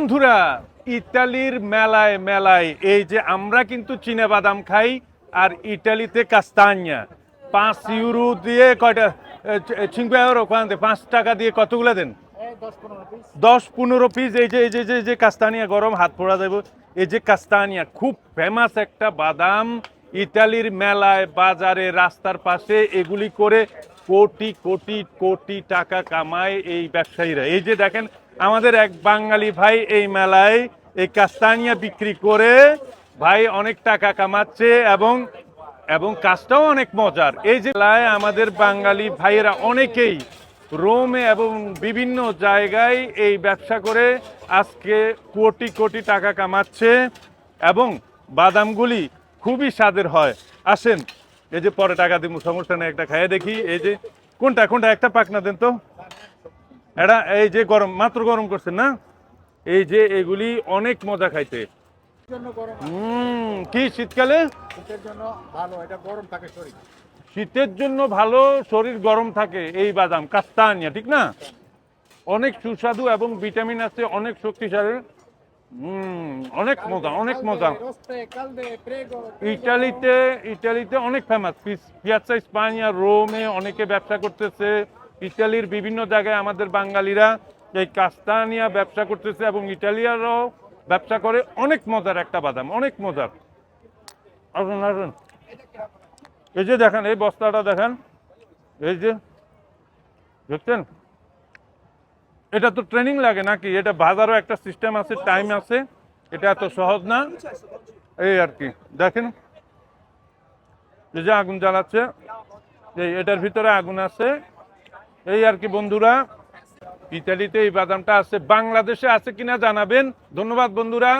বন্ধুরা, ইতালির মেলায় মেলায়, এই যে আমরা কিন্তু চীনা বাদাম খাই আর ইটালিতে কাস্তানিয়া। পাঁচ ইউরো দিয়ে কয়টা ছিঙ্কু পাঁচ টাকা দিয়ে কতগুলো দেন? দশ পনেরো পিস এই যে, এই যে- যে যে কাস্তানিয়া গরম, হাত পোড়া যাবে। এই যে কাস্তানিয়া, খুব ফেমাস একটা বাদাম। ইতালির মেলায়, বাজারে, রাস্তার পাশে এগুলি করে কোটি কোটি কোটি টাকা কামায় এই ব্যবসায়ীরা। এই যে দেখেন, আমাদের এক বাঙালি ভাই এই মেলায় এই কাস্তানিয়া বিক্রি করে ভাই অনেক টাকা কামাচ্ছে এবং এবং কাজটাও অনেক মজার। এই যে মেলায় আমাদের বাঙালি ভাইয়েরা অনেকেই রোমে এবং বিভিন্ন জায়গায় এই ব্যবসা করে আজকে কোটি কোটি টাকা কামাচ্ছে এবং বাদামগুলি খুবই স্বাদের হয়। আসেন এই যে পরে টাকা দিব সমস্যা নেই, একটা খাইয়ে দেখি। এই যে, কোনটা কোনটা? একটা পাকনা দেন তো। এটা এই যে গরম, মাত্র গরম করছেন না? এই যে, এগুলি অনেক মজা খাইতে হুম, কি শীতকালে? শীতের জন্য ভালো শরীর, গরম থাকে, এই বাদাম। কাস্তানিয়া, ঠিক না? অনেক সুস্বাদু এবং ভিটামিন আছে, অনেক শক্তিশালী। অনেক মজা অনেক মজা। ইটালিতে ইটালিতে অনেক ফেমাস পিয়াচ্ছা স্পানিয়া রোমে অনেকে ব্যবসা করতেছে। ইটালির বিভিন্ন জায়গায় আমাদের বাঙালিরা এই কাস্তানিয়া ব্যবসা করতেছে এবং ইটালিয়ারাও ব্যবসা করে। অনেক মজার একটা বাদাম অনেক মজার। আসুন আসুন। এই যে দেখেন এই বস্তাটা দেখেন। এই যে দেখছেন? এটা তো ট্রেনিং লাগে নাকি? এটা বাজারও একটা সিস্টেম আছে টাইম আছে। এটা এত সহজ না। এই আর কি, দেখেন। যে আগুন জ্বালাচ্ছে, এই এটার ভিতরে আগুন আছে। এই আর কি বন্ধুরা, ইতালিতে এই বাদামটা আছে, বাংলাদেশে আছে কিনা জানাবেন। ধন্যবাদ বন্ধুরা।